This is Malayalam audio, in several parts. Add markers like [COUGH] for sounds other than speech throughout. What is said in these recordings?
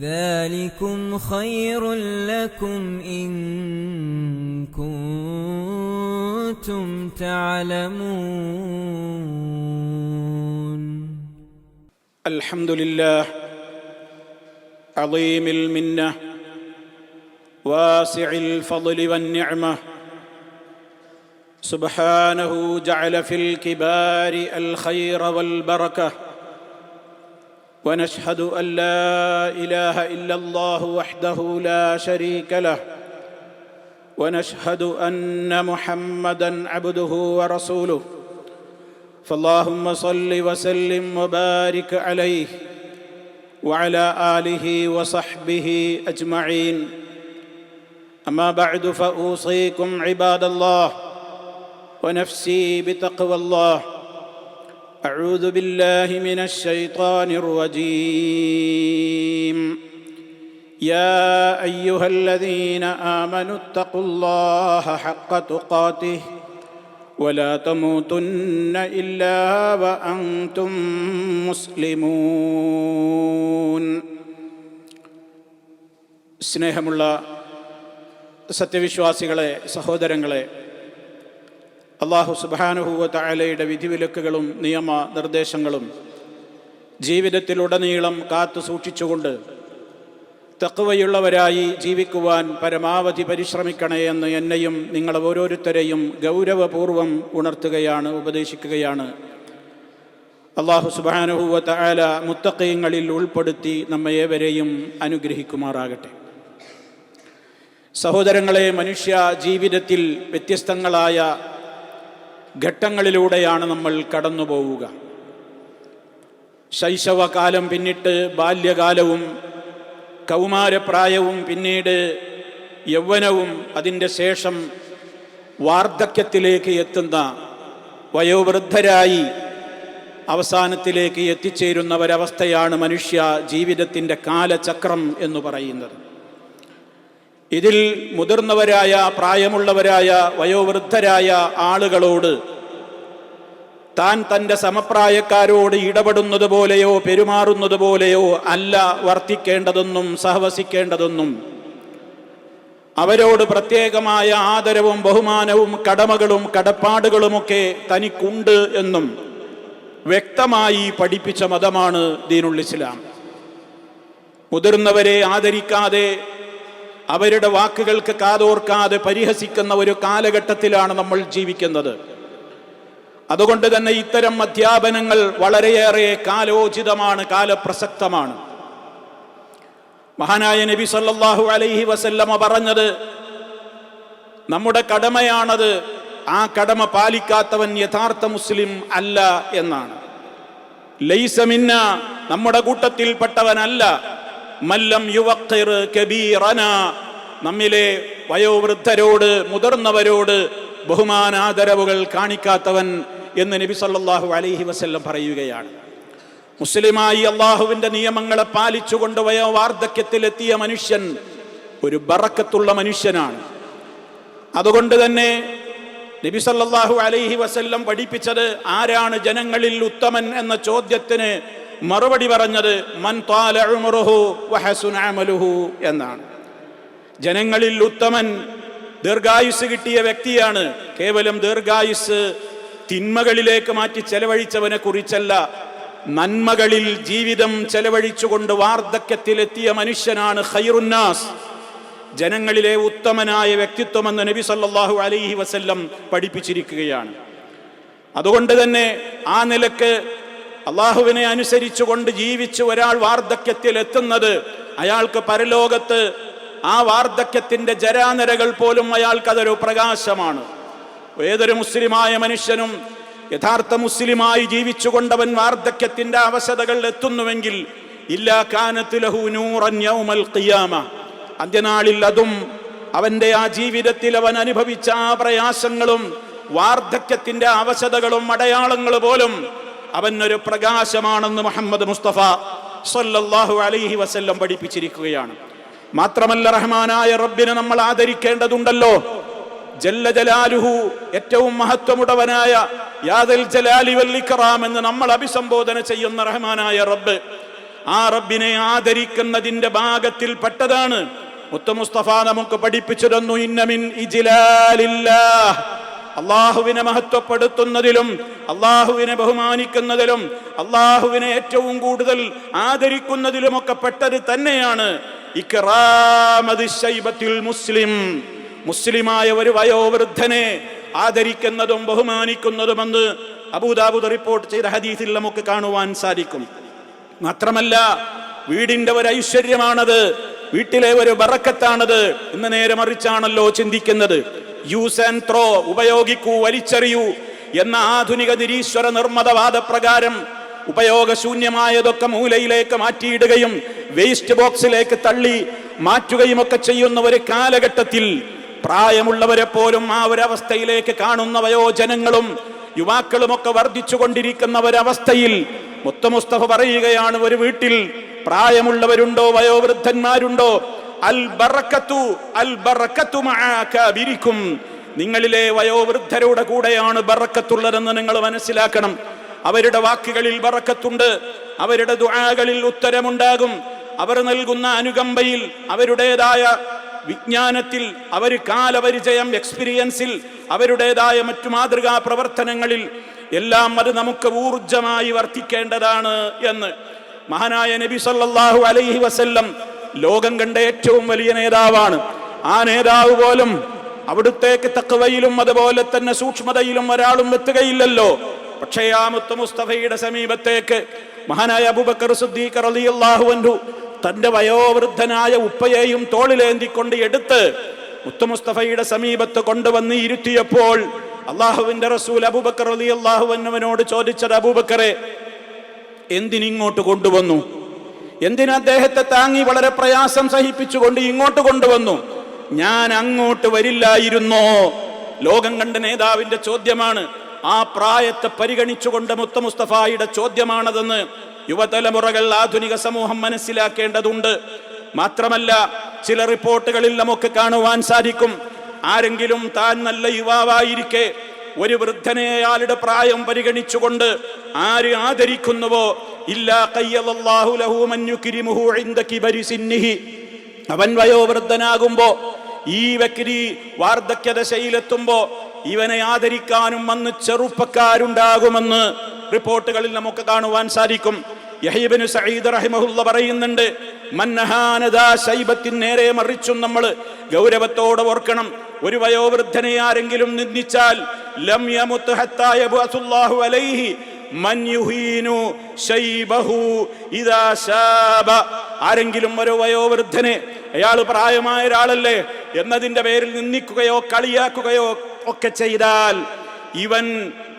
ذلكم خير لكم إن كنتم تعلمون. الحمد لله عظيم المنة واسع الفضل والنعمة. سبحانه جعل في الكبار الخير والبركة. ونشهد أن لا إله إلا الله وحده لا شريك له ونشهد أن محمدا عبده ورسوله. فاللهم صل وسلم وبارك عليه وعلى آله وصحبه أجمعين. أما بعد فأوصيكم عباد الله ونفسي بتقوى الله. اعوذ بالله من الشيطان الرجيم يا ايها الذين امنوا اتقوا الله حق تقاته ولا تموتن الا وانتم مسلمون സ്നേഹമുള്ള സത്യവിശ്വാസികളെ സഹോദരങ്ങളെ അള്ളാഹു സുബാനുഹൂവ താലയുടെ വിധിവിലക്കുകളും നിയമ നിർദ്ദേശങ്ങളും ജീവിതത്തിലുടനീളം കാത്തു സൂക്ഷിച്ചുകൊണ്ട് തക്കവയുള്ളവരായി ജീവിക്കുവാൻ പരമാവധി പരിശ്രമിക്കണേ എന്ന് എന്നെയും നിങ്ങളെ ഓരോരുത്തരെയും ഗൗരവപൂർവം ഉണർത്തുകയാണ് ഉപദേശിക്കുകയാണ്. അള്ളാഹു സുബാനുഹൂവ താല മുത്തക്കയങ്ങളിൽ ഉൾപ്പെടുത്തി നമ്മയേവരെയും അനുഗ്രഹിക്കുമാറാകട്ടെ. സഹോദരങ്ങളെ മനുഷ്യ ജീവിതത്തിൽ വ്യത്യസ്തങ്ങളായ ഘട്ടങ്ങളിലൂടെയാണ് നമ്മൾ കടന്നു പോവുക ശൈശവകാലം പിന്നിട്ട് ബാല്യകാലവും കൗമാരപ്രായവും പിന്നീട് യൗവനവും അതിന്റെ ശേഷം വാർദ്ധക്യത്തിലേക്ക് എത്തുന്ന വയോവൃദ്ധരായി അവസാനത്തിലേക്ക് എത്തിച്ചേരുന്ന ഒരവസ്ഥയാണ് മനുഷ്യ ജീവിതത്തിന്റെ കാലചക്രം എന്ന് പറയുന്നത്. ഇതിൽ മുതിർന്നവരായ പ്രായമുള്ളവരായ വയോവൃദ്ധരായ ആളുകളോട് താൻ തന്റെ സമപ്രായക്കാരോട് ഇടപെടുന്നത് പോലെയോ പെരുമാറുന്നത് പോലെയോ അല്ല വർത്തിക്കേണ്ടതെന്നും സഹവസിക്കേണ്ടതെന്നും അവരോട് പ്രത്യേകമായ ആദരവും ബഹുമാനവും കടമകളും കടപ്പാടുകളുമൊക്കെ തനിക്കുണ്ട് എന്നും വ്യക്തമായി പഠിപ്പിച്ച മതമാണ് ദീനുൽ ഇസ്ലാം. മുതിർന്നവരെ ആദരിക്കാതെ അവരുടെ വാക്കുകൾക്ക് കാതോർക്കാതെ പരിഹസിക്കുന്ന ഒരു കാലഘട്ടത്തിലാണ് നമ്മൾ ജീവിക്കുന്നത്. അതുകൊണ്ട് തന്നെ ഇത്തരം അധ്യാപനങ്ങൾ വളരെയേറെ കാലോചിതമാണ് കാലപ്രസക്തമാണ്. മഹാനായ നബി സല്ലാഹു അലൈഹി വസല്ലമ പറഞ്ഞത് നമ്മുടെ കടമയാണത് ആ കടമ പാലിക്കാത്തവൻ യഥാർത്ഥ മുസ്ലിം അല്ല എന്നാണ്. ലൈസമിന്ന നമ്മുടെ കൂട്ടത്തിൽപ്പെട്ടവനല്ല മല്ലം യുവക്കിർ കബീറന. നമ്മിലെ വയോവൃദ്ധരോട് മുതിർന്നവരോട് ബഹുമാനാദരവുകൾ കാണിക്കാത്തവൻ എന്ന് നബി സല്ലാഹു അലൈഹി വസ്ല്ലം പറയുകയാണ്. മുസ്ലിമായി അള്ളാഹുവിന്റെ നിയമങ്ങളെ പാലിച്ചുകൊണ്ട് വയോ വാർദ്ധക്യത്തിലെത്തിയ മനുഷ്യൻ ഒരു ബറക്കത്തുള്ള മനുഷ്യനാണ്. അതുകൊണ്ട് തന്നെ നബി സല്ലാഹു അലൈഹി വസല്ലം പഠിപ്പിച്ചത് ആരാണ് ജനങ്ങളിൽ ഉത്തമൻ എന്ന ചോദ്യത്തിന് മറുപടി പറഞ്ഞത് മൻ അമലുഹു എന്നാണ്. ജനങ്ങളിൽ ഉത്തമൻ ദീർഘായുസ് കിട്ടിയ വ്യക്തിയാണ്. കേവലം ദീർഘായുസ് തിന്മകളിലേക്ക് മാറ്റി ചെലവഴിച്ചവനെ കുറിച്ചല്ല നന്മകളിൽ ജീവിതം ചെലവഴിച്ചുകൊണ്ട് വാർദ്ധക്യത്തിലെത്തിയ മനുഷ്യനാണ് ഖൈറുന്നാസ് ജനങ്ങളിലെ ഉത്തമനായ വ്യക്തിത്വമെന്ന് നബി സല്ലാഹു അലൈഹി വസല്ലം പഠിപ്പിച്ചിരിക്കുകയാണ്. അതുകൊണ്ട് തന്നെ ആ നിലയ്ക്ക് അള്ളാഹുവിനെ അനുസരിച്ചുകൊണ്ട് ജീവിച്ച് ഒരാൾ വാർദ്ധക്യത്തിൽ എത്തുന്നത് അയാൾക്ക് പരലോകത്ത് ആ വാർദ്ധക്യത്തിന്റെ ജരാനരകൾ പോലും അയാൾക്കതൊരു പ്രകാശമാണ്. ഏതൊരു മുസ്ലിമായ മനുഷ്യനും യഥാർത്ഥ മുസ്ലിമായി ജീവിച്ചുകൊണ്ടവൻ വാർദ്ധക്യത്തിന്റെ അവശതകൾ എത്തുന്നുവെങ്കിൽ ഇല്ലാ കാനത്ത് ലഹു നൂറൻ യൗമൽ ഖിയാമ. അന്ത്യനാളിൽ അതും അവന്റെ ആ ജീവിതത്തിൽ അവൻ അനുഭവിച്ച ആ പ്രയാസങ്ങളും വാർദ്ധക്യത്തിന്റെ അവശതകളും അടയാളങ്ങൾ പോലും അവനൊരു പ്രകാശമാണെന്ന് മുഹമ്മദ് മുസ്തഫ സല്ലല്ലാഹു അലൈഹി വസല്ലം പഠിപ്പിച്ചിരിക്കുകയാണ്. മാത്രമല്ല റഹ്മാനായ റബ്ബിനെ നമ്മൾ ആദരിക്കേണ്ടതുണ്ടല്ലോ. ജല്ല ജലാലുഹു ഏറ്റവും മഹത്വമുടവനായ യാദൽ ജലാലി വല്ലിക്കറാം എന്ന് നമ്മൾ അഭിസംബോധന ചെയ്യുന്ന റഹ്മാനായ റബ്ബ് ആ റബ്ബിനെ ആദരിക്കുന്നതിന്റെ ഭാഗത്തിൽ പെട്ടതാണ്. മുത്ത മുസ്തഫ നമുക്ക് പഠിപ്പിച്ചിരുന്നു ഇന്നമിൻ ഇജ്ലാലില്ലാഹ് അള്ളാഹുവിനെ മഹത്വപ്പെടുത്തുന്നതിലും അള്ളാഹുവിനെ ബഹുമാനിക്കുന്നതിലും അള്ളാഹുവിനെ ഏറ്റവും കൂടുതൽ ആദരിക്കുന്നതിലുമൊക്കെ പെട്ടത് തന്നെയാണ് മുസ്ലിം. മുസ്ലിമായ ഒരു വയോവൃദ്ധനെ ആദരിക്കുന്നതും ബഹുമാനിക്കുന്നതുമെന്ന് അബൂദാബുദ് റിപ്പോർട്ട് ചെയ്ത ഹദീസിൽ നമുക്ക് കാണുവാൻ സാധിക്കും. മാത്രമല്ല വീടിന്റെ ഒരു ഐശ്വര്യമാണത് വീട്ടിലെ ഒരു ബറക്കത്താണത് എന്ന് നേരെ മറിച്ചാണല്ലോ ചിന്തിക്കുന്നത്. യൂസ് ആൻഡ് ത്രോ ഉപയോഗിക്കൂ വലിച്ചെറിയൂ എന്ന ആധുനിക നിരീശ്വര നിർമ്മതവാദ പ്രകാരം ഉപയോഗശൂന്യമായതൊക്കെ മൂലയിലേക്ക് മാറ്റിയിടുകയും വേസ്റ്റ് ബോക്സിലേക്ക് തള്ളി മാറ്റുകയും ഒക്കെ ചെയ്യുന്ന ഒരു കാലഘട്ടത്തിൽ പ്രായമുള്ളവരെ പോലും ആ ഒരു അവസ്ഥയിലേക്ക് കാണുന്ന വയോജനങ്ങളും യുവാക്കളുമൊക്കെ വർദ്ധിച്ചു കൊണ്ടിരിക്കുന്ന ഒരവസ്ഥയിൽ മുത്തമുസ്തഫ പറയുകയാണ് ഒരു വീട്ടിൽ പ്രായമുള്ളവരുണ്ടോ വയോവൃദ്ധന്മാരുണ്ടോ? നിങ്ങളിലെ വയോവൃദ്ധരുടെ കൂടെയാണ് ബറക്കത്തുള്ളതെന്ന് നിങ്ങൾ മനസ്സിലാക്കണം. അവരുടെ വാക്കുകളിൽ ബറക്കത്തുണ്ട് അവരുടെ ദുആകളിൽ ഉത്തരമുണ്ടാകും. അവർ നൽകുന്ന അനുകമ്പയിൽ അവരുടേതായ വിജ്ഞാനത്തിൽ അവർ കാലപരിചയം എക്സ്പീരിയൻസിൽ അവരുടേതായ മറ്റു മാതൃകാ പ്രവർത്തനങ്ങളിൽ എല്ലാം അത് നമുക്ക് ഊർജമായി വർത്തിക്കേണ്ടതാണ് എന്ന്. മഹാനായ നബി സല്ലല്ലാഹു അലൈഹി വസല്ലം ലോകം കണ്ട ഏറ്റവും വലിയ നേതാവാണ്. ആ നേതാവ് പോലും അവിടുത്തേക്ക് തക്കവയിലും അതുപോലെ തന്നെ സൂക്ഷ്മതയിലും ഒരാളും എത്തുകയില്ലല്ലോ. പക്ഷേ ആ മുത്ത മുസ്തഫയുടെ സമീപത്തേക്ക് മഹാനായ അബുബക്കർ സിദ്ദീഖ് റളിയല്ലാഹു അൻഹു തന്റെ വയോവൃദ്ധനായ ഉപ്പയെയും തോളിലേന്തിക്കൊണ്ട് എടുത്ത് മുത്ത മുസ്തഫയുടെ സമീപത്ത് കൊണ്ടുവന്ന് ഇരുത്തിയപ്പോൾ അള്ളാഹുവിന്റെ റസൂൽ അബൂബക്കർ റളിയല്ലാഹു അൻഹുവിനോട് ചോദിച്ചത് അബൂബക്കറെ എന്തിനിങ്ങോട്ട് കൊണ്ടുവന്നു? എന്തിന് അദ്ദേഹത്തെ താങ്ങി വളരെ പ്രയാസം സഹിപ്പിച്ചുകൊണ്ട് ഇങ്ങോട്ട് കൊണ്ടുവന്നു? ഞാൻ അങ്ങോട്ട് വരില്ലായിരുന്നോ. ലോകം കണ്ട നേതാവിന്റെ ചോദ്യമാണ് ആ പ്രായത്തെ പരിഗണിച്ചുകൊണ്ട് മുത്ത മുസ്തഫായുടെ ചോദ്യമാണതെന്ന് യുവതലമുറകൾ ആധുനിക സമൂഹം മനസ്സിലാക്കേണ്ടതുണ്ട്. മാത്രമല്ല ചില റിപ്പോർട്ടുകളിൽ നമുക്ക് കാണുവാൻ സാധിക്കും ആരെങ്കിലും താൻ നല്ല യുവാവായിരിക്കെ ഒരു വൃദ്ധനെ അയാളുടെ പ്രായം പരിഗണിച്ചുകൊണ്ട് ആര് ആദരിക്കുന്നുവോ? അവൻ വയോവൃദ്ധനാകുമ്പോ ഈ വ്യക്തി വാർദ്ധക്യദശയിലെത്തുമ്പോ ഇവനെ ആദരിക്കാനും വന്ന് ചെറുപ്പക്കാരുണ്ടാകുമെന്ന് റിപ്പോർട്ടുകളിൽ നമുക്ക് കാണുവാൻ സാധിക്കും. യഹീബിന് സഈദ് റഹിമഹുല്ല പറയുന്നുണ്ട് മന്നഹാനദാ ശൈബത്തിൻ നേരെ മറിച്ചും നമ്മൾ ഗൗരവത്തോടെ ഓർക്കണം. ഒരു വയോവൃദ്ധനെ ആരെങ്കിലും നിന്ദിച്ചാൽ ലം യമുത്ത് ഹത്താ യബ്അസുല്ലാഹു അലൈഹി ആരെങ്കിലും ഒരു വയോവൃദ്ധനെ അയാൾ പ്രായമായ ഒരാളല്ലേ എന്നതിന്റെ പേരിൽ നിന്ദിക്കുകയോ കളിയാക്കുകയോ ഒക്കെ ചെയ്താൽ ഇവൻ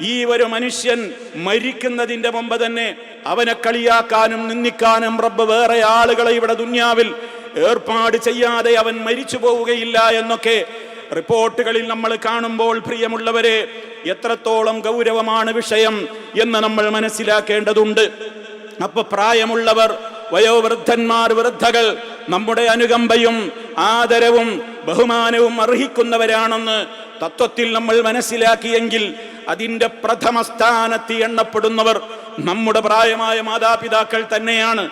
ഈ ഒരു മനുഷ്യൻ മരിക്കുന്നതിന്റെ മുമ്പ് തന്നെ അവനെ കളിയാക്കാനും നിന്ദിക്കാനും റബ്ബ് വേറെ ആളുകളെ ഇവിടെ ദുന്യാവിൽ ഏർപ്പാട് ചെയ്യാതെ അവൻ മരിച്ചു പോവുകയില്ല എന്നൊക്കെ റിപ്പോർട്ടുകളിൽ നമ്മൾ കാണുമ്പോൾ പ്രിയമുള്ളവരെ എത്രത്തോളം ഗൗരവമാണ് വിഷയം എന്ന് നമ്മൾ മനസ്സിലാക്കേണ്ടതുണ്ട്. അപ്പൊ പ്രായമുള്ളവർ വയോവൃദ്ധന്മാർ വൃദ്ധകൾ നമ്മുടെ അനുകമ്പയും ആദരവും ബഹുമാനവും അർഹിക്കുന്നവരാണെന്ന് തത്വത്തിൽ നമ്മൾ മനസ്സിലാക്കിയെങ്കിൽ അതിന്റെ പ്രഥമ സ്ഥാനത്ത് എണ്ണപ്പെടുന്നവർ നമ്മുടെ പ്രായമായ മാതാപിതാക്കൾ തന്നെയാണ്.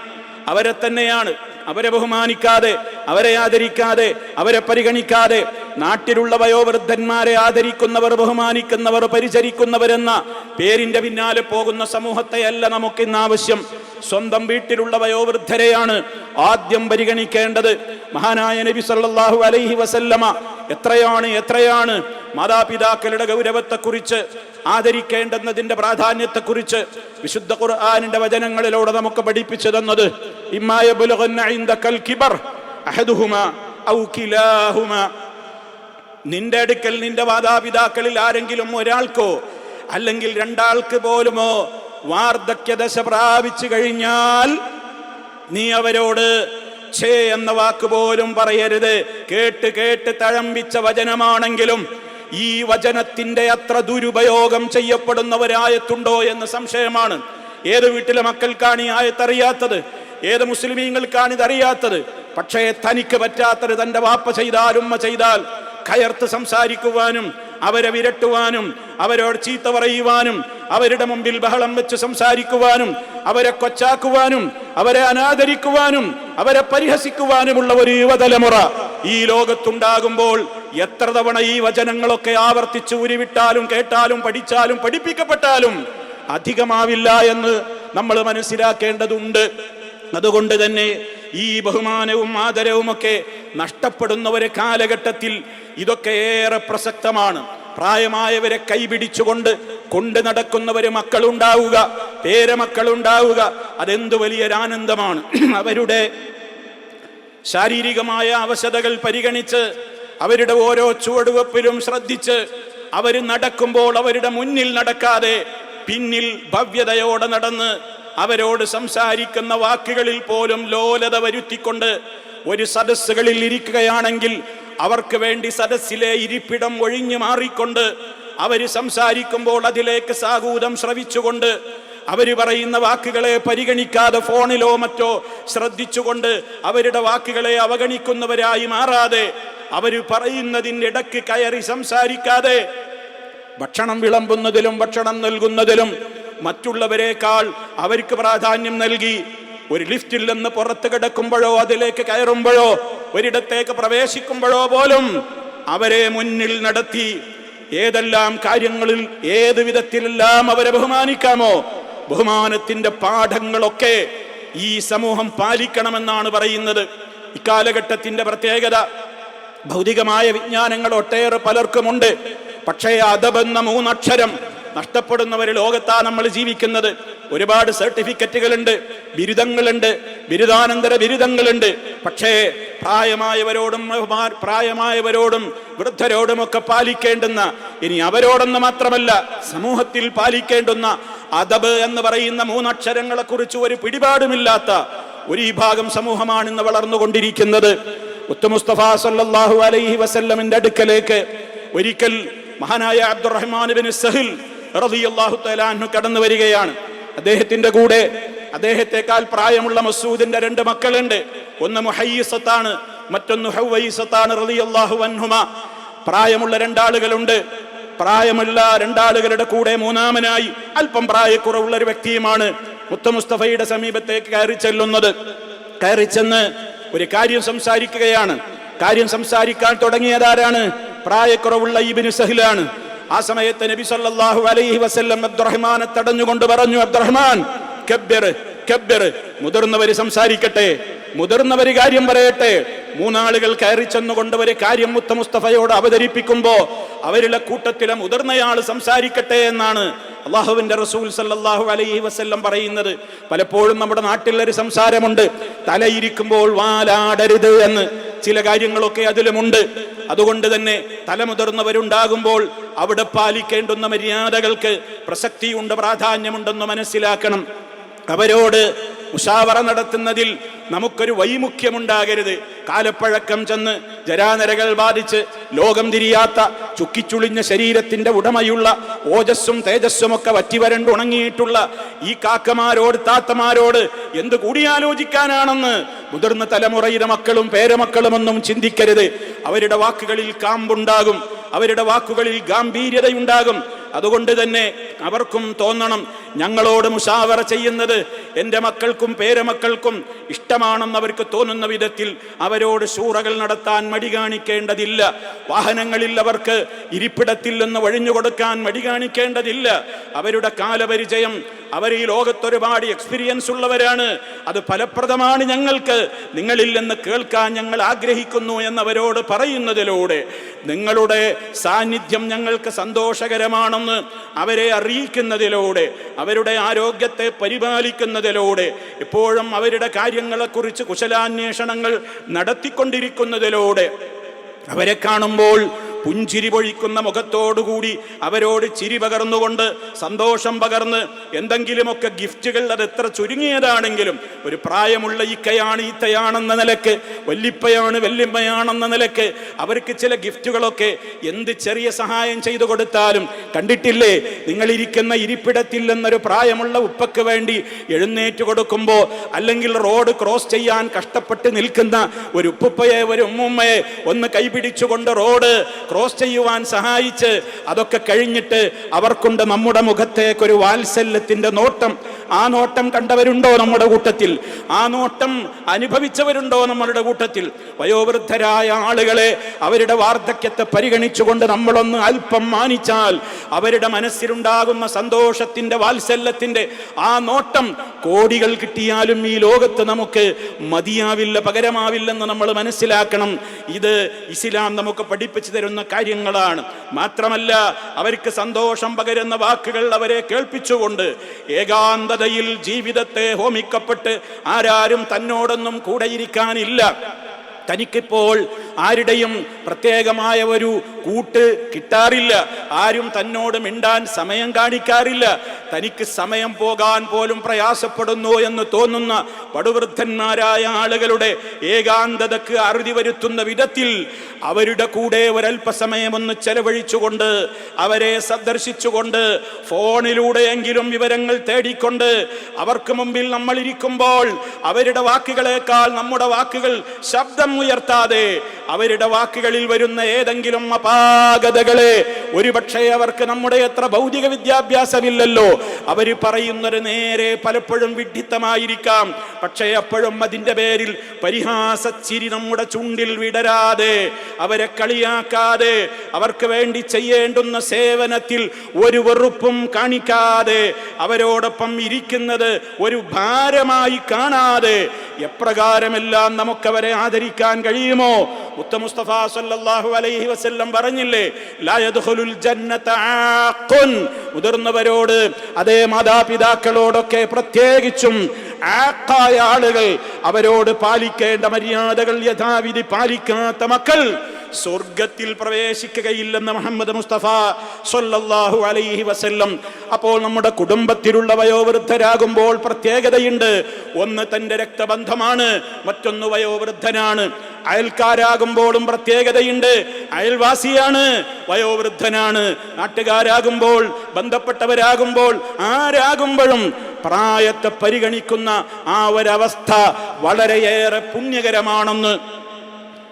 അവരെ തന്നെയാണ്. അവരെ ബഹുമാനിക്കാതെ അവരെ ആദരിക്കാതെ അവരെ പരിഗണിക്കാതെ നാട്ടിലുള്ള വയോവൃദ്ധന്മാരെ ആദരിക്കുന്നവർ ബഹുമാനിക്കുന്നവർ പരിചരിക്കുന്നവരെന്ന പേരിന്റെ പിന്നാലെ പോകുന്ന സമൂഹത്തെയല്ല നമുക്ക് ഇന്ന് ആവശ്യം. സ്വന്തം വീട്ടിലുള്ള വയോവൃദ്ധരെയാണ് ആദ്യം പരിഗണിക്കേണ്ടത്. മഹാനായ നബി സല്ലാഹു അലൈഹി വസല്ലമ എത്രയാണ് എത്രയാണ് മാതാപിതാക്കളുടെ ഗൗരവത്തെക്കുറിച്ച് ആദരിക്കേണ്ടുന്നതിന്റെ പ്രാധാന്യത്തെക്കുറിച്ച് വിശുദ്ധ ഖുർആാനിന്റെ വചനങ്ങളിലൂടെ നമുക്ക് പഠിപ്പിച്ചു തന്നത്. നിന്റെ അടുക്കൽ നിന്റെ മാതാപിതാക്കളിൽ ആരെങ്കിലും ഒരാൾക്കോ അല്ലെങ്കിൽ രണ്ടാൾക്ക് പോലുമോ വാർദ്ധക്യദശ പ്രാപിച്ചു കഴിഞ്ഞാൽ നീ അവരോട് ഛേ എന്ന വാക്ക് പോലും പറയരുത്. കേട്ട് കേട്ട് തഴമ്പിച്ച വചനമാണെങ്കിലും ഈ വചനത്തിന്റെ അത്ര ദുരുപയോഗം ചെയ്യപ്പെടുന്നവരായത്തുണ്ടോ എന്ന് സംശയമാണ്. ഏത് വീട്ടിലെ മക്കൾക്കാണ് ഈ ആയത്തറിയാത്തത്? ഏത് മുസ്ലിമീങ്ങൾക്കാണ് ഇതറിയാത്തത്? പക്ഷേ തനിക്ക് പറ്റാത്തത് തന്റെ വാപ്പ ചെയ്താൽ ഉമ്മ ചെയ്താൽ കയർത്ത് സംസാരിക്കുവാനും അവരെ വിരട്ടുവാനും അവരോട് ചീത്ത പറയുവാനും അവരുടെ മുമ്പിൽ ബഹളം വെച്ച് സംസാരിക്കുവാനും അവരെ കൊച്ചാക്കുവാനും അവരെ അനാദരിക്കുവാനും അവരെ പരിഹസിക്കുവാനുമുള്ള ഒരു യുവതലമുറ ഈ ലോകത്തുണ്ടാകുമ്പോൾ എത്ര തവണ ഈ വചനങ്ങളൊക്കെ ആവർത്തിച്ച് ഉരുവിട്ടാലും കേട്ടാലും പഠിച്ചാലും പഠിപ്പിക്കപ്പെട്ടാലും അധികമാവില്ല എന്ന് നമ്മൾ മനസ്സിലാക്കേണ്ടതുണ്ട്. അതുകൊണ്ട് തന്നെ ഈ ബഹുമാനവും ആദരവുമൊക്കെ നഷ്ടപ്പെടുന്ന ഒരു കാലഘട്ടത്തിൽ ഇതൊക്കെ ഏറെ പ്രസക്തമാണ്. പ്രായമായവരെ കൈപിടിച്ചുകൊണ്ട് കൊണ്ട് നടക്കുന്നവര് മക്കളുണ്ടാവുക പേരമക്കളുണ്ടാവുക അതെന്ത് വലിയൊരാനന്ദമാണ്. [CLEARS THROAT] അവരുടെ ശാരീരികമായ അവശതകൾ പരിഗണിച്ച് അവരുടെ ഓരോ ചുവടുവെപ്പിലും ശ്രദ്ധിച്ച് അവർ നടക്കുമ്പോൾ അവരുടെ മുന്നിൽ നടക്കാതെ പിന്നിൽ ഭവ്യതയോടെ നടന്ന് അവരോട് സംസാരിക്കുന്ന വാക്കുകളിൽ പോലും ലോലത വരുത്തിക്കൊണ്ട് ഒരു സദസ്സുകളിൽ ഇരിക്കുകയാണെങ്കിൽ അവർക്ക് വേണ്ടി സദസ്സിലെ ഇരിപ്പിടം ഒഴിഞ്ഞു മാറിക്കൊണ്ട് അവർ സംസാരിക്കുമ്പോൾ അതിലേക്ക് സാഹൂതം ശ്രവിച്ചുകൊണ്ട് അവർ പറയുന്ന വാക്കുകളെ പരിഗണിക്കാതെ ഫോണിലോ മറ്റോ ശ്രദ്ധിച്ചുകൊണ്ട് അവരുടെ വാക്കുകളെ അവഗണിക്കുന്നവരായി മാറാതെ അവർ പറയുന്നതിന്റെ ഇടയ്ക്ക് കയറി സംസാരിക്കാതെ ഭക്ഷണം വിളമ്പുന്നതിലും ഭക്ഷണം നൽകുന്നതിലും മറ്റുള്ളവരെക്കാൾ അവർക്ക് പ്രാധാന്യം നൽകി ഒരു ലിഫ്റ്റിൽ നിന്ന് പുറത്ത് കിടക്കുമ്പോഴോ അതിലേക്ക് കയറുമ്പോഴോ ഒരിടത്തേക്ക് പ്രവേശിക്കുമ്പോഴോ പോലും അവരെ മുന്നിൽ നടത്തി ഏതെല്ലാം കാര്യങ്ങളിൽ ഏത് വിധത്തിലെല്ലാം അവരെ ബഹുമാനിക്കാമോ ബഹുമാനത്തിന്റെ പാഠങ്ങളൊക്കെ ഈ സമൂഹം പാലിക്കണമെന്നാണ് പറയുന്നത്. ഇക്കാലഘട്ടത്തിന്റെ പ്രത്യേകത ഭൗതികമായ വിജ്ഞാനങ്ങൾ ഒട്ടേറെ പലർക്കുമുണ്ട്. പക്ഷേ അദബെന്ന മൂന്നക്ഷരം നഷ്ടപ്പെടുന്നവർ ലോകത്താ നമ്മൾ ജീവിക്കുന്നത്. ഒരുപാട് സർട്ടിഫിക്കറ്റുകളുണ്ട് ബിരുദങ്ങളുണ്ട് ബിരുദാനന്തര ബിരുദങ്ങളുണ്ട്. പക്ഷേ പ്രായമായവരോടും പ്രായമായവരോടും വൃദ്ധരോടുമൊക്കെ പാലിക്കേണ്ടുന്ന ഇനി അവരോടൊന്ന് മാത്രമല്ല സമൂഹത്തിൽ പാലിക്കേണ്ടുന്ന അദബ് എന്ന് പറയുന്ന മൂന്നക്ഷരങ്ങളെ കുറിച്ച് ഒരു പിടിപാടുമില്ലാത്ത ഒരു വിഭാഗം സമൂഹമാണ് ഇന്ന് വളർന്നുകൊണ്ടിരിക്കുന്നത്. മുസ്തഫ സല്ലല്ലാഹു അലൈഹി വസല്ലമിന്റെ അടുക്കലേക്ക് ഒരിക്കൽ മഹാനായ അബ്ദുറഹ്മാൻ ബിൻ സഹിൽ റളിയല്ലാഹു തആല കടന്നു വരികയാണ് അദ്ദേഹത്തിന്റെ കൂടെ അദ്ദേഹത്തെക്കാൾ പ്രായമുള്ള മസൂദിന്റെ രണ്ട് മക്കളുണ്ട്. ഒന്ന് മുഹയ്യിസത്താണ് മറ്റൊന്ന് ഹൗവൈസത്താണ് റളിയല്ലാഹു അൻഹുമ. പ്രായമുള്ള രണ്ടാളുകളുണ്ട്. പ്രായമുള്ള രണ്ടാളുകളുടെ കൂടെ മൂന്നാമനായി അല്പം പ്രായക്കുറവുള്ള ഒരു വ്യക്തിയുമാണ് മുത്തമുസ്തഫയുടെ സമീപത്തേക്ക് കയറി ചെല്ലുന്നത്. കയറി ചെന്ന് ഒരു കാര്യം സംസാരിക്കുകയാണ്. കാര്യം സംസാരിക്കാൻ തുടങ്ങിയതാരാണ്? പ്രായക്കുറവുള്ള ഇബിന് സഹിലാണ്. ആ സമയത്ത് നബി സല്ലല്ലാഹു അലൈഹി വസല്ലം അബ്ദുറഹ്മാനെ തടഞ്ഞുകൊണ്ട് പറഞ്ഞു അബ്ദുറഹ്മാൻ കബ്ബിർ കബ്ബിർ മുതിർന്നവർ സംസാരിക്കട്ടെ മുതിർന്നവർ കാര്യം പറയട്ടെ. മൂന്നാളുകൾ കയറി ചെന്നുകൊണ്ട് ഒരു കാര്യം മുത്ത മുസ്തഫയോട് അവതരിപ്പിക്കുമ്പോ അവരുടെ കൂട്ടത്തിലെ മുതിർന്നയാൾ സംസാരിക്കട്ടെ എന്നാണ് അള്ളാഹുവിന്റെ റസൂൽ സല്ലാഹു അലൈഹി വസ്ല്ലം പറയുന്നത്. പലപ്പോഴും നമ്മുടെ നാട്ടിലൊരു സംസാരമുണ്ട് തലയിരിക്കുമ്പോൾ വാലാടരുത് എന്ന്. ചില കാര്യങ്ങളൊക്കെ അതിലുമുണ്ട്. അതുകൊണ്ട് തന്നെ തലമുതിർന്നവരുണ്ടാകുമ്പോൾ അവിടെ പാലിക്കേണ്ടുന്ന മര്യാദകൾക്ക് പ്രസക്തിയുണ്ട് പ്രാധാന്യമുണ്ടെന്ന് മനസ്സിലാക്കണം. അവരോട് മുഷാവറ നടത്തുന്നതിൽ നമുക്കൊരു വൈമുഖ്യമുണ്ടാകരുത്. കാലപ്പഴക്കം ചെന്ന് ജരാനരകൾ ബാധിച്ച് ലോകം തിരിയാത്ത ചുക്കിച്ചുളിഞ്ഞ ശരീരത്തിന്റെ ഉടമയുള്ള ഓജസ്സും തേജസ്സും ഒക്കെ വറ്റിവരണ്ട് ഉണങ്ങിയിട്ടുള്ള ഈ കാക്കമാരോട് താത്തമാരോട് എന്ത് കൂടിയാലോചിക്കാനാണെന്ന് മുതിർന്ന തലമുറയുടെ മക്കളും പേരമക്കളുമൊന്നും ചിന്തിക്കരുത്. അവരുടെ വാക്കുകളിൽ കാമ്പുണ്ടാകും അവരുടെ വാക്കുകളിൽ ഗാംഭീര്യതയുണ്ടാകും. അതുകൊണ്ട് തന്നെ അവർക്കും തോന്നണം ഞങ്ങളോട് മുഷാവറ ചെയ്യുന്നത് എന്റെ മക്കൾക്കും പേരമക്കൾക്കും ഇഷ്ടമാണെന്ന് അവർക്ക് തോന്നുന്ന വിധത്തിൽ അവരോട് ശൂറകൾ നടത്താൻ മടി കാണിക്കേണ്ടതില്ല. വാഹനങ്ങളിൽ അവർക്ക് ഇരിപ്പിടത്തിൽ നിന്ന് ഒഴിഞ്ഞു കൊടുക്കാൻ മടി കാണിക്കേണ്ടതില്ല. അവരുടെ കാലപരിചയം അവർ ഈ ലോകത്തൊരുപാട് എക്സ്പീരിയൻസ് ഉള്ളവരാണ്. അത് ഫലപ്രദമാണ് ഞങ്ങൾക്ക്. നിങ്ങളിൽ നിന്ന് കേൾക്കാൻ ഞങ്ങൾ ആഗ്രഹിക്കുന്നു എന്നവരോട് പറയുന്നതിലൂടെ നിങ്ങളുടെ സാന്നിധ്യം ഞങ്ങൾക്ക് സന്തോഷകരമാണെന്ന് അവരെ അറിയിക്കുന്നതിലൂടെ അവരുടെ ആരോഗ്യത്തെ പരിപാലിക്കുന്നതിലൂടെ എപ്പോഴും അവരുടെ കാര്യങ്ങളെക്കുറിച്ച് കുശലാന്വേഷണങ്ങൾ നടത്തിക്കൊണ്ടിരിക്കുന്നതിലൂടെ അവരെ കാണുമ്പോൾ പുഞ്ചിരി പൊഴിക്കുന്ന മുഖത്തോടുകൂടി അവരോട് ചിരി പകർന്നുകൊണ്ട് സന്തോഷം പകർന്ന് എന്തെങ്കിലുമൊക്കെ ഗിഫ്റ്റുകൾ അത് എത്ര ചുരുങ്ങിയതാണെങ്കിലും ഒരു പ്രായമുള്ള ഇക്കയാണ് ഈത്തയാണെന്ന നിലയ്ക്ക് വല്ലിപ്പയാണ് വല്യമ്മയാണെന്ന നിലയ്ക്ക് അവർക്ക് ചില ഗിഫ്റ്റുകളൊക്കെ എന്ത് ചെറിയ സഹായം ചെയ്തു കൊടുത്താലും കണ്ടിട്ടില്ലേ? നിങ്ങളിരിക്കുന്ന ഇരിപ്പിടത്തിൽ എന്നൊരു പ്രായമുള്ള ഉപ്പക്ക് വേണ്ടി എഴുന്നേറ്റ് കൊടുക്കുമ്പോൾ അല്ലെങ്കിൽ റോഡ് ക്രോസ് ചെയ്യാൻ കഷ്ടപ്പെട്ട് നിൽക്കുന്ന ഒരു ഉപ്പുപ്പയെ ഒരു ഉമ്മുമ്മയെ ഒന്ന് കൈപിടിച്ചുകൊണ്ട് റോഡ് ക്രോസ് ചെയ്യുവാൻ സഹായിച്ച് അതൊക്കെ കഴിഞ്ഞിട്ട് അവർക്കുണ്ട് നമ്മുടെ മുഖത്തേക്ക് ഒരു വാത്സല്യത്തിന്റെ നോട്ടം. ആ നോട്ടം കണ്ടവരുണ്ടോ നമ്മുടെ കൂട്ടത്തിൽ? ആ നോട്ടം അനുഭവിച്ചവരുണ്ടോ നമ്മളുടെ കൂട്ടത്തിൽ? വയോവൃദ്ധരായ ആളുകളെ അവരുടെ വാർദ്ധക്യത്തെ പരിഗണിച്ചുകൊണ്ട് നമ്മളൊന്ന് അല്പം മാനിച്ചാൽ അവരുടെ മനസ്സിലുണ്ടാകുന്ന സന്തോഷത്തിന്റെ വാത്സല്യത്തിന്റെ ആ നോട്ടം കോടികൾ കിട്ടിയാലും ഈ ലോകത്ത് നമുക്ക് മതിയാവില്ല പകരമാവില്ലെന്ന് നമ്മൾ മനസ്സിലാക്കണം. ഇത് ഇസ്ലാം നമുക്ക് പഠിപ്പിച്ചു തരുന്ന കാര്യങ്ങളാണ്. മാത്രമല്ല അവർക്ക് സന്തോഷം പകരുന്ന വാക്കുകൾ അവരെ കേൾപ്പിച്ചുകൊണ്ട് ഏകാന്തതയിൽ ജീവിതത്തെ ഹോമിക്കപ്പെട്ട് ആരാരും തന്നോടൊന്നും കൂടെയിരിക്കാനില്ല. തനിക്കിപ്പോൾ ആരുടെയും പ്രത്യേകമായ ഒരു കൂട്ട് കിട്ടാറില്ല. ആരും തന്നോട് മിണ്ടാൻ സമയം കാണിക്കാറില്ല. തനിക്ക് സമയം പോകാൻ പോലും പ്രയാസപ്പെടുന്നു എന്ന് തോന്നുന്ന പടുവൃദ്ധന്മാരായ ആളുകളുടെ ഏകാന്തതക്ക് അറുതി വരുത്തുന്ന വിധത്തിൽ അവരുടെ കൂടെ ഒരല്പസമയമൊന്ന് ചെലവഴിച്ചുകൊണ്ട് അവരെ സന്ദർശിച്ചുകൊണ്ട് ഫോണിലൂടെയെങ്കിലും വിവരങ്ങൾ തേടിക്കൊണ്ട് അവർക്ക് മുമ്പിൽ നമ്മൾ ഇരിക്കുമ്പോൾ അവരുടെ വാക്കുകളേക്കാൾ നമ്മുടെ വാക്കുകൾ ശബ്ദം ഉയർത്താതെ അവരുടെ വാക്കുകളിൽ വരുന്ന ഏതെങ്കിലും അപാകതകളെ ഒരുപക്ഷെ അവർക്ക് നമ്മുടെ എത്ര ഭൗതിക വിദ്യാഭ്യാസമില്ലല്ലോ. അവർ പറയുന്നത് നേരെ പലപ്പോഴും വിഡ്ഢിത്തമായിരിക്കാം. പക്ഷേ അപ്പോഴും അതിന്റെ പേരിൽ പരിഹാസച്ചിരി നമ്മുടെ ചുണ്ടിൽ വിടരാതെ അവരെ കളിയാക്കാതെ അവർക്ക് വേണ്ടി ചെയ്യേണ്ടുന്ന സേവനത്തിൽ ഒരു വെറുപ്പും കാണിക്കാതെ അവരോടൊപ്പം ഇരിക്കുന്നത് ഒരു ഭാരമായി കാണാതെ എപ്രകാരമെല്ലാം നമുക്കവരെ ആദരിക്കാൻ കഴിയുമോ? മുത്ത മുസ്തഫ സല്ലല്ലാഹു അലൈഹി വസല്ലം പറഞ്ഞില്ലേ? മുതിർന്നവരോട് അതേ മാതാപിതാക്കളോടൊക്കെ പ്രത്യേകിച്ചും ആക്കായ ആളുകൾ അവരോട് പാലിക്കേണ്ട മര്യാദകൾ യഥാവിധി പാലിക്കാത്ത മക്കൾ സ്വർഗത്തിൽ പ്രവേശിക്കുകയില്ലെന്ന് മുഹമ്മദ് മുസ്തഫ സൊല്ലാഹു അലൈഹി വസല്ലം. അപ്പോൾ നമ്മുടെ കുടുംബത്തിലുള്ള വയോവൃദ്ധരാകുമ്പോൾ പ്രത്യേകതയുണ്ട്. ഒന്ന് തന്റെ രക്തബന്ധമാണ് മറ്റൊന്ന് വയോവൃദ്ധനാണ്. അയൽക്കാരാകുമ്പോഴും പ്രത്യേകതയുണ്ട്. അയൽവാസിയാണ് വയോവൃദ്ധനാണ്. നാട്ടുകാരാകുമ്പോൾ ബന്ധപ്പെട്ടവരാകുമ്പോൾ ആരാകുമ്പോഴും പ്രായത്തെ പരിഗണിക്കുന്ന ആ ഒരവസ്ഥ വളരെയേറെ പുണ്യകരമാണെന്ന്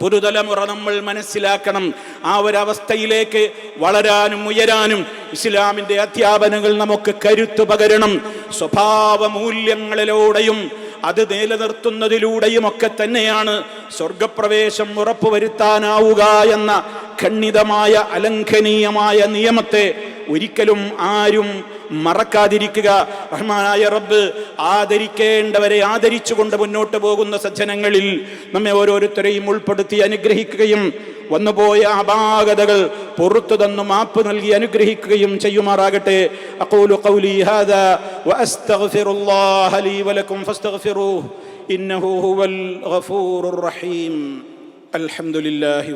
പുതുതലമുറ നമ്മൾ മനസ്സിലാക്കണം. ആ ഒരവസ്ഥയിലേക്ക് വളരാനും ഉയരാനും ഇസ്ലാമിന്റെ അധ്യാപനങ്ങൾ നമുക്ക് കരുത്തു പകരണം. സ്വഭാവ മൂല്യങ്ങളിലൂടെയും അത് നിലനിർത്തുന്നതിലൂടെയും ഒക്കെ തന്നെയാണ് സ്വർഗപ്രവേശം ഉറപ്പുവരുത്താനാവുക എന്ന ഖണ്ഡിതമായ അലംഘനീയമായ നിയമത്തെ ഒരിക്കലും ആരും മറക്കാതിരിക്കുക. റഹ്മാനായ റബ്ബ് ആദരിക്കേണ്ടവരെ ആദരിച്ചുകൊണ്ട് മുന്നോട്ട് പോകുന്ന സജ്ജനങ്ങളിൽ നമ്മെ ഓരോരുത്തരെയും ഉൾപ്പെടുത്തി അനുഗ്രഹിക്കുകയും വന്നുപോയ അപാകതകൾ പുറത്തു തന്നു മാപ്പ് നൽകി അനുഗ്രഹിക്കുകയും ചെയ്യുമാറാകട്ടെ. അഖൂലു ഖൗലി ഹാദാ ലീ ഇന്നഹു ഹുവൽ റഹീം. അൽഹംദുലില്ലാഹി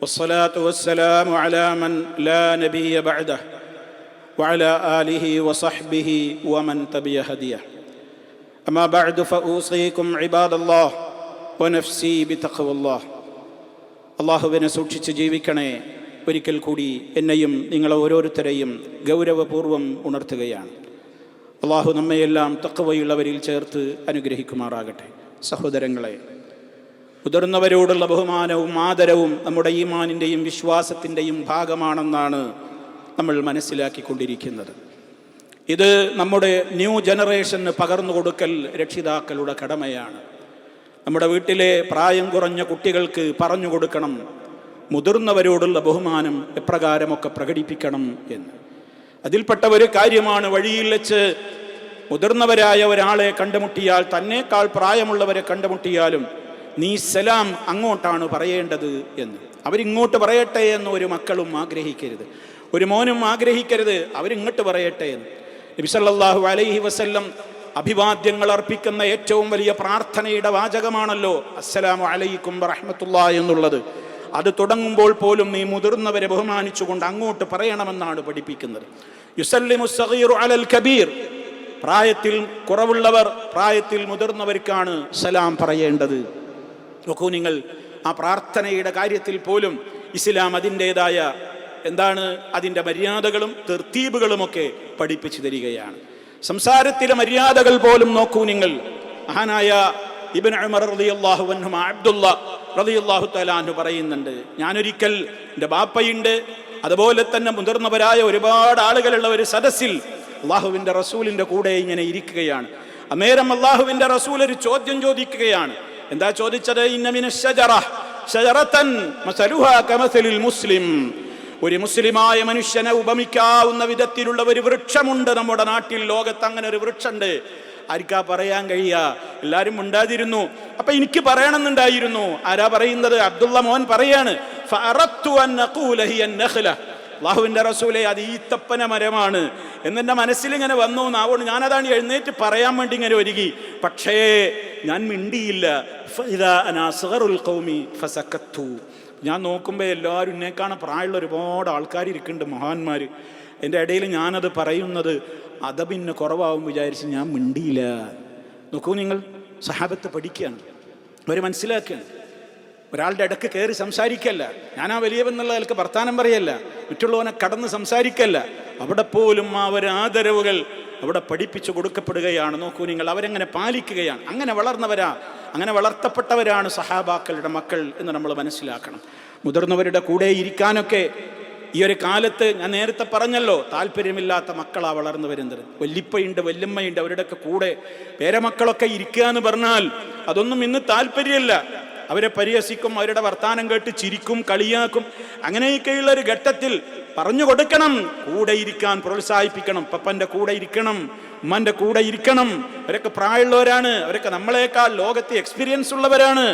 والصلاة والسلام على من لا نبي بعده وعلى آله وصحبه ومن تبع هديه أما بعد فأوصيكم عباد الله ونفسي بتقوى الله അള്ളാഹുവിനെ സൂക്ഷിച്ച് ജീവിക്കണേ ഒരിക്കൽ കൂടി എന്നെയും നിങ്ങളെ ഓരോരുത്തരെയും ഗൗരവപൂർവം ഉണർത്തുകയാണ് അള്ളാഹു നമ്മയെല്ലാം തക്കവയുള്ളവരിൽ ചേർത്ത് അനുഗ്രഹിക്കുമാറാകട്ടെ സഹോദരങ്ങളെ മുതിർന്നവരോടുള്ള ബഹുമാനവും ആദരവും നമ്മുടെ ഈമാനിന്റെയും വിശ്വാസത്തിന്റെയും ഭാഗമാണെന്നാണ് നമ്മൾ മനസ്സിലാക്കിക്കൊണ്ടിരിക്കുന്നത്. ഇത് നമ്മുടെ ന്യൂ ജനറേഷന് പകർന്നു കൊടുക്കൽ രക്ഷിതാക്കളുടെ കടമയാണ്. നമ്മുടെ വീട്ടിലെ പ്രായം കുറഞ്ഞ കുട്ടികൾക്ക് പറഞ്ഞു കൊടുക്കണം മുതിർന്നവരോടുള്ള ബഹുമാനം എപ്രകാരമൊക്കെ പ്രകടിപ്പിക്കണം എന്ന്. അതിൽപ്പെട്ട ഒരു കാര്യമാണ് വഴിയിൽ വെച്ച് മുതിർന്നവരായ ഒരാളെ കണ്ടുമുട്ടിയാൽ തന്നേക്കാൾ പ്രായമുള്ളവരെ കണ്ടുമുട്ടിയാലും നീ സലാം അങ്ങോട്ടാണ് പറയേണ്ടത് എന്ന്. അവരിങ്ങോട്ട് പറയട്ടെ എന്ന് ഒരു മക്കളും ആഗ്രഹിക്കരുത്. ഒരു മോനും ആഗ്രഹിക്കരുത് അവരിങ്ങോട്ട് പറയട്ടെ എന്ന്. നബിസല്ലാഹു അലൈഹി വസല്ലം അഭിവാദ്യങ്ങൾ അർപ്പിക്കുന്ന ഏറ്റവും വലിയ പ്രാർത്ഥനയുടെ വാചകമാണല്ലോ അസ്സലാമു അലൈക്കും റഹ്മത്തുള്ള എന്നുള്ളത്. അത് തുടങ്ങുമ്പോൾ പോലും നീ മുതിർന്നവരെ ബഹുമാനിച്ചുകൊണ്ട് അങ്ങോട്ട് പറയണമെന്നാണ് പഠിപ്പിക്കുന്നത്. യുസല്ലിമു സഗീറു അലൽ കബീർ പ്രായത്തിൽ കുറവുള്ളവർ പ്രായത്തിൽ മുതിർന്നവർക്കാണ് സലാം പറയേണ്ടത്. നോക്കൂ നിങ്ങൾ ആ പ്രാർത്ഥനയുടെ കാര്യത്തിൽ പോലും ഇസ്ലാം അതിന്റെതായ എന്താണ് അതിന്റെ മര്യാദകളും തെർത്തീബുകളുമൊക്കെ പഠിപ്പിച്ചു തരികയാണ്. സംസാരത്തിലെ മര്യാദകൾ പോലും നോക്കൂ നിങ്ങൾ. മഹാനായ ഇബൻ ഉമർ റളിയല്ലാഹു അൻഹു അബ്ദുള്ള റളിയല്ലാഹു തലാഹു പറയുന്നുണ്ട് ഞാനൊരിക്കൽ എന്റെ ബാപ്പയുണ്ട് അതുപോലെ തന്നെ മുതിർന്നവരായ ഒരുപാട് ആളുകളുള്ള ഒരു സദസ്സിൽ അള്ളാഹുവിന്റെ റസൂലിന്റെ കൂടെ ഇങ്ങനെ ഇരിക്കുകയാണ്. അമേരം അള്ളാഹുവിന്റെ റസൂൽ ഒരു ചോദ്യം ചോദിക്കുകയാണ് എന്താ ചോദിച്ചത്? ഷജറ കമസലിൽ മുസ്ലിം. ഒരു മുസ്ലിമായ മനുഷ്യനെ ഉപമിക്കാവുന്ന വിധത്തിലുള്ള ഒരു വൃക്ഷമുണ്ട് നമ്മുടെ നാട്ടിൽ. ലോകത്ത് അങ്ങനെ ഒരു വൃക്ഷമുണ്ട് ആർക്കാ പറയാൻ കഴിയാ? എല്ലാവരും ഉണ്ടാതിരുന്നു അപ്പൊ എനിക്ക് പറയണമെന്നുണ്ടായിരുന്നു. ആരാ പറയുന്നത്? അബ്ദുള്ള മോൻ പറയാണ് അള്ളാഹുവിന്റെ റസൂലെ അത് ഈത്തപ്പന മരമാണ്. എന്നെന്റെ മനസ്സിലിങ്ങനെ വന്നു അതുകൊണ്ട് ഞാനതാണ് എഴുന്നേറ്റ് പറയാൻ വേണ്ടി ഇങ്ങനെ ഒരുകി പക്ഷേ ഞാൻ മിണ്ടിയില്ല. ഞാൻ നോക്കുമ്പോൾ എല്ലാവരും എന്നെക്കാണ് പ്രായമുള്ള ഒരുപാട് ആൾക്കാർ ഇരിക്കുന്നുണ്ട് മഹാന്മാർ എന്റെ ഇടയിൽ ഞാനത് പറയുന്നത് അതപിന്നെ കുറവാകും വിചാരിച്ച് ഞാൻ മിണ്ടിയില്ല. നോക്കൂ നിങ്ങൾ സഹാബത്ത് പഠിക്കുകയാണ്. അവർ മനസ്സിലാക്കുകയാണ്. ഒരാളുടെ ഇടയ്ക്ക് കയറി സംസാരിക്കല്ല. ഞാൻ ആ വലിയവെന്നുള്ള ആൾക്ക് വർത്താനം പറയല്ല. മറ്റുള്ളവനെ കടന്ന് സംസാരിക്കല്ല. അവിടെ പോലും ആ ഒരു ആദരവുകൾ അവിടെ പഠിപ്പിച്ചു കൊടുക്കപ്പെടുകയാണ്. നോക്കൂ നിങ്ങൾ അവരങ്ങനെ പാലിക്കുകയാണ്. അങ്ങനെ വളർന്നവരാ. അങ്ങനെ വളർത്തപ്പെട്ടവരാണ് സഹാബാക്കളുടെ മക്കൾ എന്ന് നമ്മൾ മനസ്സിലാക്കണം. മുതിർന്നവരുടെ കൂടെ ഇരിക്കാനൊക്കെ ഈ ഒരു കാലത്ത് ഞാൻ നേരത്തെ പറഞ്ഞല്ലോ താല്പര്യമില്ലാത്ത മക്കളാ വളർന്നു വരുന്നത്. വല്ലിപ്പയുണ്ട് വല്യമ്മയുണ്ട് അവരുടെയൊക്കെ കൂടെ പേരമക്കളൊക്കെ ഇരിക്കുക എന്ന് പറഞ്ഞാൽ അതൊന്നും ഇന്ന് താല്പര്യമില്ല. അവരെ പരിഹസിക്കും അവരുടെ വർത്താനം കേട്ട് ചിരിക്കും കളിയാക്കും. അങ്ങനെയൊക്കെയുള്ള ഒരു ഘട്ടത്തിൽ പറഞ്ഞു കൊടുക്കണം. കൂടെ ഇരിക്കാൻ പ്രോത്സാഹിപ്പിക്കണം. പപ്പന്റെ കൂടെ ഇരിക്കണം. ഉമ്മന്റെ കൂടെ ഇരിക്കണം. അവരൊക്കെ പ്രായമുള്ളവരാണ്. അവരൊക്കെ നമ്മളെക്കാൾ ലോകത്ത് എക്സ്പീരിയൻസ് ഉള്ളവരാണ്.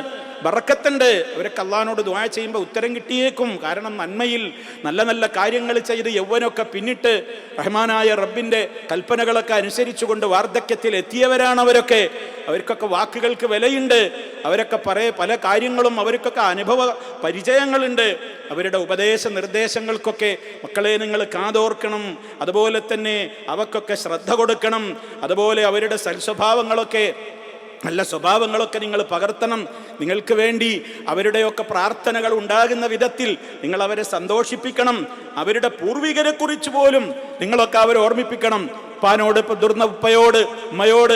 ബറക്കത്തുണ്ട്. അവരൊക്കെ അള്ളഹാനോട് ദ്വായ ചെയ്യുമ്പോൾ ഉത്തരം കിട്ടിയേക്കും. കാരണം നന്മയിൽ നല്ല നല്ല കാര്യങ്ങൾ ചെയ്ത് യൗവനൊക്കെ പിന്നിട്ട് റഹ്മാനായ റബ്ബിന്റെ കൽപ്പനകളൊക്കെ അനുസരിച്ചുകൊണ്ട് വാർദ്ധക്യത്തിൽ എത്തിയവരാണ് അവരൊക്കെ. അവർക്കൊക്കെ വാക്കുകൾക്ക് വിലയുണ്ട്. അവരൊക്കെ പറയ പല കാര്യങ്ങളും അവർക്കൊക്കെ അനുഭവ പരിചയങ്ങളുണ്ട്. അവരുടെ ഉപദേശ നിർദ്ദേശങ്ങൾക്കൊക്കെ മക്കളെ നിങ്ങൾ കാതോർക്കണം. അതുപോലെ തന്നെ അവക്കൊക്കെ ശ്രദ്ധ കൊടുക്കണം. അതുപോലെ അവരുടെ സൽസ്വഭാവങ്ങളൊക്കെ നല്ല സ്വഭാവങ്ങളൊക്കെ നിങ്ങൾ പകർത്തണം. നിങ്ങൾക്ക് വേണ്ടി അവരുടെയൊക്കെ പ്രാർത്ഥനകൾ ഉണ്ടാകുന്ന വിധത്തിൽ നിങ്ങൾ അവരെ സന്തോഷിപ്പിക്കണം. അവരുടെ പൂർവികരെ കുറിച്ച് പോലും നിങ്ങളൊക്കെ അവരെ ഓർമ്മിപ്പിക്കണം. ഉപ്പാനോട് ദുർന്ന ഉപ്പയോട് ഉമ്മയോട്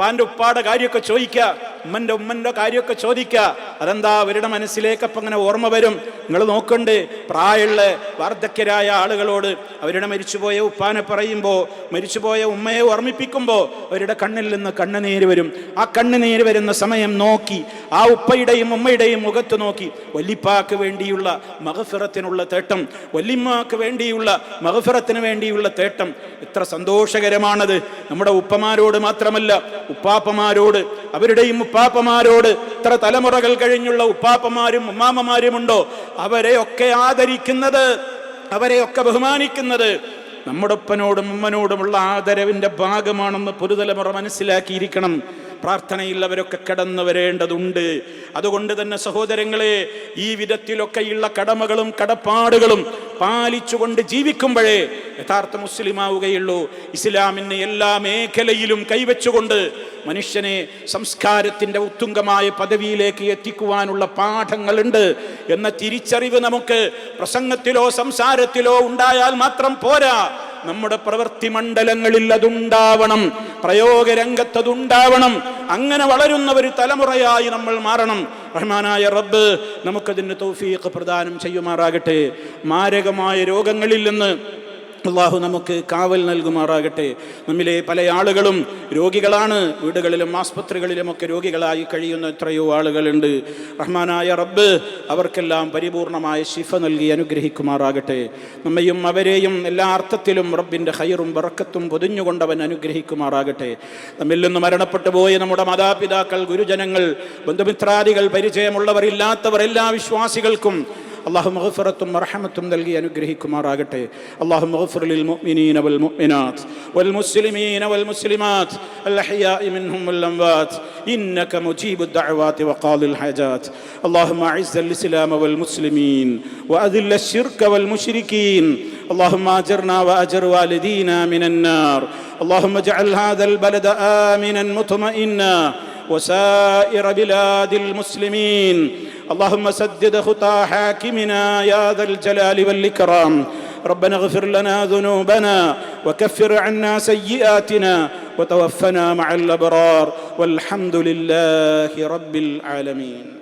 ഉപ്പാന്റെ ഉപ്പാടെ കാര്യമൊക്കെ ചോദിക്കുക ഉമ്മന്റെ ഉമ്മന്റെ കാര്യമൊക്കെ ചോദിക്കുക. അതെന്താ അവരുടെ മനസ്സിലേക്ക് അപ്പം അങ്ങനെ ഓർമ്മ വരും? നിങ്ങൾ നോക്കണ്ട് പ്രായമുള്ള വാർദ്ധക്യരായ ആളുകളോട് അവരുടെ മരിച്ചുപോയ ഉപ്പാനെ പറയുമ്പോൾ മരിച്ചുപോയ ഉമ്മയെ ഓർമ്മിപ്പിക്കുമ്പോൾ അവരുടെ കണ്ണിൽ നിന്ന് കണ്ണുനീര് വരും. ആ കണ്ണുനീര് വരുന്ന സമയം നോക്കി ആ ഉപ്പയുടെയും ഉമ്മയുടെയും മുഖത്ത് നോക്കി. വല്ലിപ്പാക്ക് വേണ്ടിയുള്ള മഹഫിറത്തിനുള്ള തേട്ടം വല്ലിമ്മാക്ക് വേണ്ടിയുള്ള മഹഫിറത്തിന് വേണ്ടിയുള്ള തേട്ടം. എത്ര സന്തോഷകരമാണത്. നമ്മുടെ ഉപ്പമാരോട് മാത്രമല്ല ഉപ്പാപ്പമാരോട് അവരുടെയും ഉപ്പാപ്പമാരോട് ഇത്ര തലമുറകൾ കഴിഞ്ഞുള്ള ഉപ്പാപ്പമാരും ഉമ്മാമ്മമാരുമുണ്ടോ? അവരെയൊക്കെ ആദരിക്കുന്നത് അവരെയൊക്കെ ബഹുമാനിക്കുന്നത് നമ്മുടെ ഉപ്പനോടും ഉമ്മനോടുമുള്ള ആദരവിന്റെ ഭാഗമാണെന്ന് പുതുതലമുറ മനസ്സിലാക്കിയിരിക്കണം. പ്രാർത്ഥനയിൽ അവരൊക്കെ കടന്നു വരേണ്ടതുണ്ട്. അതുകൊണ്ട് തന്നെ സഹോദരങ്ങളെ ഈ വിധത്തിലൊക്കെയുള്ള കടമകളും കടപ്പാടുകളും പാലിച്ചുകൊണ്ട് ജീവിക്കുമ്പോഴേ യഥാർത്ഥ മുസ്ലിമാവുകയുള്ളൂ. ഇസ്ലാമിന് എല്ലാ മേഖലയിലും കൈവച്ചുകൊണ്ട് മനുഷ്യനെ സംസ്കാരത്തിന്റെ ഉത്തുംഗമായ പദവിയിലേക്ക് എത്തിക്കുവാനുള്ള പാഠങ്ങളുണ്ട് എന്ന തിരിച്ചറിവ് നമുക്ക് പ്രസംഗത്തിലോ സംസാരത്തിലോ ഉണ്ടായാൽ മാത്രം പോരാ. നമ്മുടെ പ്രവൃത്തി മണ്ഡലങ്ങളിൽ അതുണ്ടാവണം. പ്രയോഗരംഗത്തതുണ്ടാവണം. അങ്ങനെ വളരുന്ന ഒരു തലമുറയായി നമ്മൾ മാറണം. റഹ്മാനായ റബ്ബ് നമുക്കതിന് തൗഫീഖ് പ്രദാനം ചെയ്യുമാറാകട്ടെ. മാരകമായ രോഗങ്ങളിൽ നിന്ന് അള്ളാഹു നമുക്ക് കാവൽ നൽകുമാറാകട്ടെ. നമ്മിലെ പല ആളുകളും രോഗികളാണ്. വീടുകളിലും ആസ്പത്രികളിലുമൊക്കെ രോഗികളായി കഴിയുന്ന എത്രയോ ആളുകളുണ്ട്. റഹ്മാനായ റബ്ബ് അവർക്കെല്ലാം പരിപൂർണമായ ശിഫ നൽകി അനുഗ്രഹിക്കുമാറാകട്ടെ. നമ്മയും അവരെയും എല്ലാ അർത്ഥത്തിലും റബ്ബിന്റെ ഹൈറും ബറക്കത്തും പൊതിഞ്ഞുകൊണ്ടവൻ അനുഗ്രഹിക്കുമാറാകട്ടെ. നമ്മിൽ നിന്ന് മരണപ്പെട്ടു പോയ നമ്മുടെ മാതാപിതാക്കൾ ഗുരുജനങ്ങൾ ബന്ധുമിത്രാദികൾ പരിചയമുള്ളവർ ഇല്ലാത്തവർ എല്ലാ വിശ്വാസികൾക്കും അള്ളാഹു മഹഫറത്തും മർഹമത്തും നൽകി അനുഗ്രഹിക്കുമാറാകട്ടെ അള്ളാഹു മഹഫർ للمؤمنين والمؤمنات والمسلمين والمسلمات الأحياء منهم والأموات إنك مجيب الدعوات وقاضي الحاجات اللهم أعز الإسلام والمسلمين وأذل الشرك والمشركين اللهم أجرنا وأجر والدينا من النار اللهم اجعل هذا البلد آمنا مطمئنا وسائر بلاد المسلمين اللهم سدد خطى حاكمنا يا ذا الجلال والإكرام. ربنا اغفر لنا ذنوبنا وكفر عنا سيئاتنا وتوفنا مع الأبرار. والحمد لله رب العالمين.